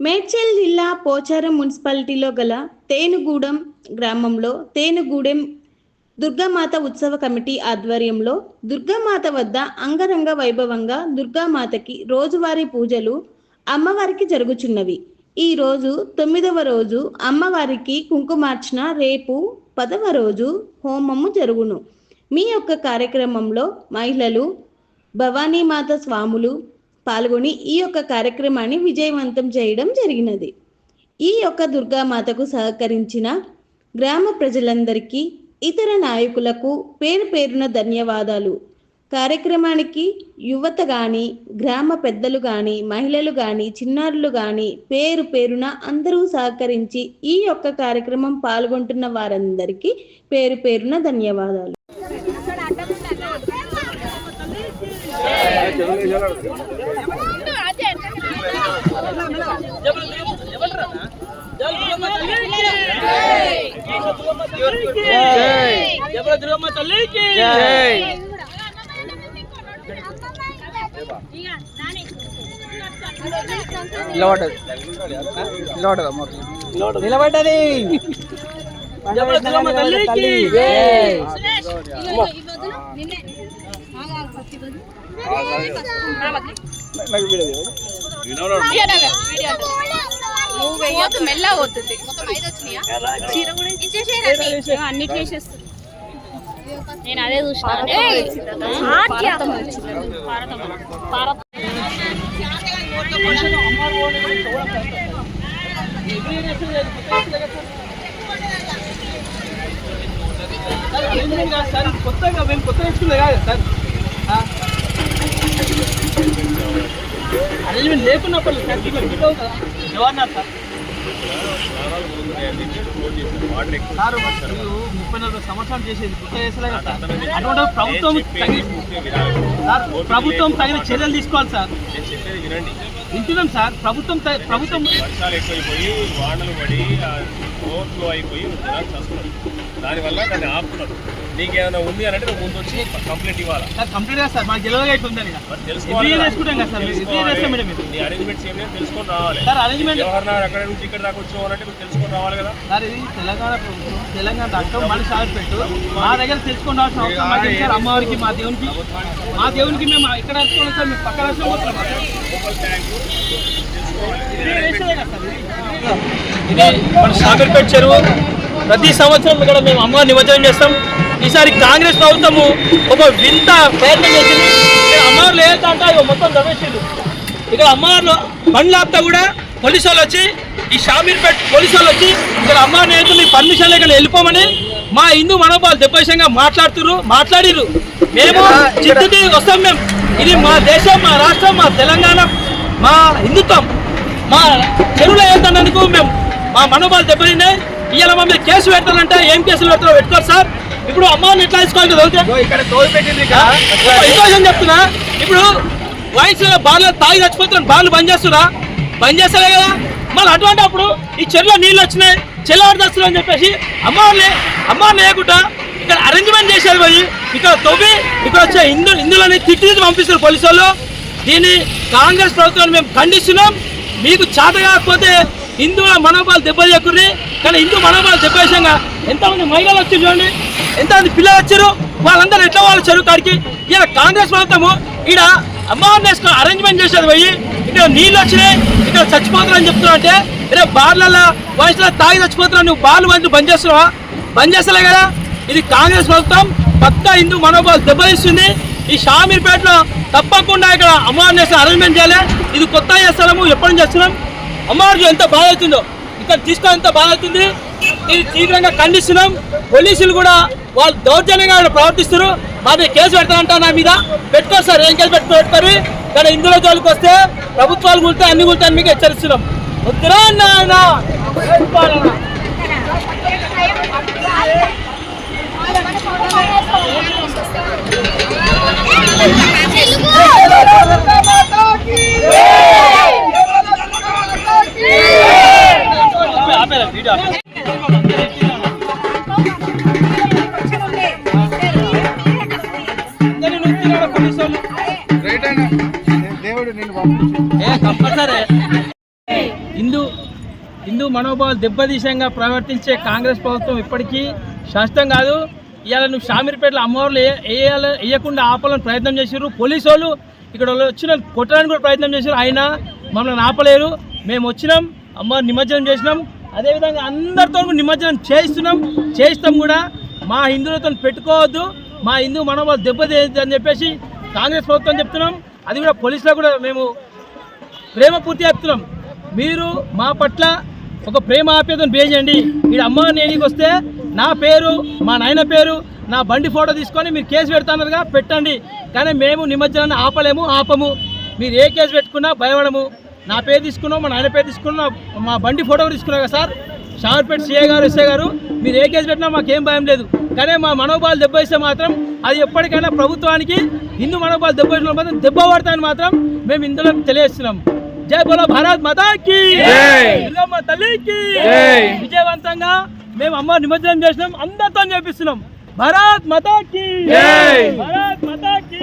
మేడ్చల్ జిల్లా పోచారం మున్సిపాలిటీలో గల తేనుగూడెం గ్రామంలో తేనుగూడెం దుర్గామాత ఉత్సవ కమిటీ ఆధ్వర్యంలో దుర్గామాత వద్ద అంగరంగ వైభవంగా దుర్గామాతకి రోజువారీ పూజలు అమ్మవారికి జరుగుచున్నవి. ఈ రోజు తొమ్మిదవ రోజు అమ్మవారికి కుంకుమార్చన రేపు పదవ రోజు హోమము జరుగును. మీ యొక్క కార్యక్రమంలో మహిళలు భవానీమాత స్వాములు పాల్గొని ఈ యొక్క కార్యక్రమాన్ని విజయవంతం చేయడం జరిగినది. ఈ యొక్క దుర్గామాతకు సహకరించిన గ్రామ ప్రజలందరికీ ఇతర నాయకులకు పేరు పేరున ధన్యవాదాలు. కార్యక్రమానికి యువత కానీ గ్రామ పెద్దలు కానీ మహిళలు కానీ చిన్నారులు కానీ పేరు పేరున అందరూ సహకరించి ఈ యొక్క కార్యక్రమం పాల్గొంటున్న వారందరికీ పేరు పేరున ధన్యవాదాలు. దుర్గమ్మ తల్లికి నిలబడ్డది జబల దుర్గమ్మ తల్లికి నువ్వు వెయ్యొద్దు మెల్ల పోతుంది మొత్తం ఐదు వచ్చినాయా? చీర కూడా ఇచ్చేసేయండి అన్ని చేసేస్తుంది నేను అదే చూసిన. సార్? కొత్తగా మేము కొత్త నేర్చుకుందే కాదు సార్. అరేంజ్మెంట్ లేకున్నప్పుడు సార్ ఇక్కడ ఫిట్ అవుతుందా ఎవరన్నారు సార్? సార్ మీరు ముప్పై నలభై సంవత్సరాలు చేసేది కొత్త చేసలే కదా సార్. అటువంటి ప్రభుత్వం ప్రభుత్వం తగిన చర్యలు తీసుకోవాలి సార్. వినండి. వింటున్నాం సార్? ప్రభుత్వం ప్రభుత్వం వర్షాలు ఎక్కువైపోయి వానలు పడి ఓవర్ఫ్లో అయిపోయి జనాలు చస్తున్నారు. దానివల్ల దాన్ని ఆపుతున్నారు. నీకేమైనా ఉంది అని అంటే నువ్వు ముందు వచ్చి కంప్లైంట్ ఇవ్వాలి? సార్ కంప్లీట్ సార్ మాకు ఎవ్రీ తెలుసుకోవాలి ఇయర్ కదా. సార్ నీ అరేంజ్మెంట్స్ తెలుసుకొని రావాలి. సార్ అరేంజ్మెంట్ ఎవరన్నా అక్కడ నుంచి ఇక్కడ దాకా వచ్చావు అంటే నువ్వు తెలుసుకొని రావాలి కదా. సార్ ఇది తెలంగాణ ప్రభుత్వం తెలంగాణ రాష్ట్రం పెట్టు. మా దగ్గర తెలుసుకోవాల్సిన అవసరం మాకు ఏంటి సార్ అమ్మవారికి మా దేవునికి. మా దేవునికి మేము ఇక్కడ తెలుసుకోవాలి సార్ మేము పక్క రాష్ట్రం ఇది మన సాగర్పేట చెరువు. ప్రతి సంవత్సరం ఇక్కడ మేము అమ్మవారి నిమజ్జనం చేస్తాం. ఈసారి కాంగ్రెస్ ప్రభుత్వము ఒక వింత ప్రయత్నం చేసింది. ఇక్కడ అమ్మవారు ఏదంటే మొత్తం దవేసిండు ఇక్కడ అమ్మవారిలో బండ్లు ఆపుతా కూడా పోలీసు వాళ్ళు వచ్చి ఈ షామీర్పేట పోలీసు వాళ్ళు వచ్చి ఇక్కడ అమ్మవారిని అయితే మీ పర్మిషన్ లేకుండా వెళ్ళిపోమని మా హిందూ మనోభావాలు దెబ్బవిషయంగా మాట్లాడుతున్నారు మాట్లాడిరు మేము చిత్తుకి వస్తాం మేము. ఇది మా దేశం మా రాష్ట్రం మా తెలంగాణ. మా హిందుత్వం మా చెరువులో వెళ్తున్నందుకు మేము మా మనోభావాలు దెబ్బతిన్నాయి. ఇవాళ మా మీద కేసు పెట్టాలంటే ఏం కేసులు పెడతారో పెట్టుకోరు సార్. ఇప్పుడు అమ్మాయిని ఎట్లా తీసుకోవాలి చెప్తున్నా. ఇప్పుడు వాయిస్ బాగా తాగి చచ్చిపోతున్నాను బాగా బంద్ చేస్తున్నా. బంద్ చేస్తారే కదా. మళ్ళీ అటువంటి అప్పుడు ఈ చెరువులో నీళ్ళు వచ్చినాయి దస్తులు అని చెప్పేసి అమ్మవారిని అమ్మవారిని లేకుండా ఇక్కడ అరేంజ్మెంట్ చేశారు పోయి ఇక్కడ తవ్వి ఇక్కడ వచ్చే హిందూ హిందువులని తిట్టి పంపిస్తారు పోలీసు వాళ్ళు. దీన్ని కాంగ్రెస్ ప్రభుత్వాన్ని మేము ఖండిస్తున్నాం. మీకు చేత కాకపోతే హిందువుల మనోభావాలు దెబ్బతీయకుర్రి. కానీ హిందూ మనోభావాలు దెబ్బేసంగా ఎంతమంది మహిళలు వచ్చి చూడండి. ఎంతమంది పిల్లలు వచ్చారు. వాళ్ళందరూ ఎట్లా వాళ్ళు చెరువు కాడికి? ఇలా కాంగ్రెస్ ప్రభుత్వము ఇక్కడ అమ్మవారిని అరేంజ్మెంట్ చేసేది పోయి ఇక్కడ నీళ్ళు వచ్చినాయి ఇక్కడ చచ్చిపోతున్నారని చెప్తున్నా అంటే రేపు బార్లలో వయసులో తాగి చచ్చిపోతున్నా నువ్వు బార్లు వంటి బంద్ చేస్తున్నావా? బంద్ చేస్తలే కదా. ఇది కాంగ్రెస్ ప్రభుత్వం పక్కా హిందూ మనోభావాలు దెబ్బతీస్తుంది. ఈ షామీర్పేటలో తప్పకుండా ఇక్కడ అమ్మవారిని వేసిన అరేంజ్మెంట్ చేయాలి. ఇది కొత్త చేస్తున్నాము ఎప్పటి నుంచి చేస్తున్నాం అమ్మవారికి ఎంత బాధ అవుతుందో ఇక్కడ తీసుకొని ఎంత బాధ అవుతుంది? ఇది తీవ్రంగా ఖండిస్తున్నాం. పోలీసులు కూడా వాళ్ళు దౌర్జన్యంగా ప్రవర్తిస్తారు మాది కేసు పెడతారంట నా మీద. పెట్టుకోరు సార్ ఏం కేసు పెట్టుకో పెడతారు? కానీ ఇందులో జోలికి వస్తే ప్రభుత్వాలు కూలితే అన్ని కూలితే మీకు హెచ్చరిస్తున్నాం. వద్దురా హిందూ హిందూ మనోభావాలు దెబ్బతీసంగా ప్రవర్తించే కాంగ్రెస్ ప్రభుత్వం ఇప్పటికీ స్పష్టం కాదు. ఇవాళ నువ్వు షామీర్పేటలో అమ్మవార్లు వేయాల వేయకుండా ఆపాలని ప్రయత్నం చేశారు పోలీసు వాళ్ళు ఇక్కడ వచ్చిన కొట్టడానికి కూడా ప్రయత్నం చేశారు ఆయన మమ్మల్ని ఆపలేరు. మేము వచ్చినాం అమ్మవారు నిమజ్జనం చేసినాం. అదేవిధంగా అందరితో నిమజ్జనం చేయిస్తున్నాం చేయిస్తాం కూడా. మా హిందువులతో పెట్టుకోవద్దు. మా హిందూ మనోభావాలు దెబ్బతీయద్దు అని చెప్పేసి కాంగ్రెస్ ప్రభుత్వం చెప్తున్నాం. అది కూడా పోలీసులో కూడా మేము ప్రేమ పూర్తి చెప్తున్నాం మీరు మా పట్ల ఒక ప్రేమ ఆప్యాయతను చేయండి వీడు అమ్మ నేనికి వస్తే నా పేరు మా నాయన పేరు నా బండి ఫోటో తీసుకొని మీరు కేసు పెడతానరుగా పెట్టండి. కానీ మేము నిమజ్జనాన్ని ఆపలేము ఆపము. మీరు ఏ కేసు పెట్టుకున్నా భయపడము. నా పేరు తీసుకున్నాం మా నాయన పేరు తీసుకున్నా మా బండి ఫోటో కూడా తీసుకున్నా కదా సార్? షార్పేట్ సిఏ గారు ఎస్ఐ గారు మీరు ఏ కేసు పెట్టినా మాకేం భయం లేదు. కానీ మా మనోభావాలు దెబ్బయిస్తే మాత్రం అది ఎప్పటికైనా ప్రభుత్వానికి హిందూ మనోభావాలు దెబ్బయిసిన మాత్రం దెబ్బ పడతాయని మాత్రం మేము ఇందులో తెలియజేస్తున్నాం. జై బోలో భారత్ మాతాకి తల్లికి! విజయవంతంగా మేము అమ్మ నిమజ్జనం చేసినాం అందరితో చేపిస్తున్నాం. భారత్ మాతాకి భారత్ మాతాకి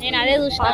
నేను అదే చూసిన.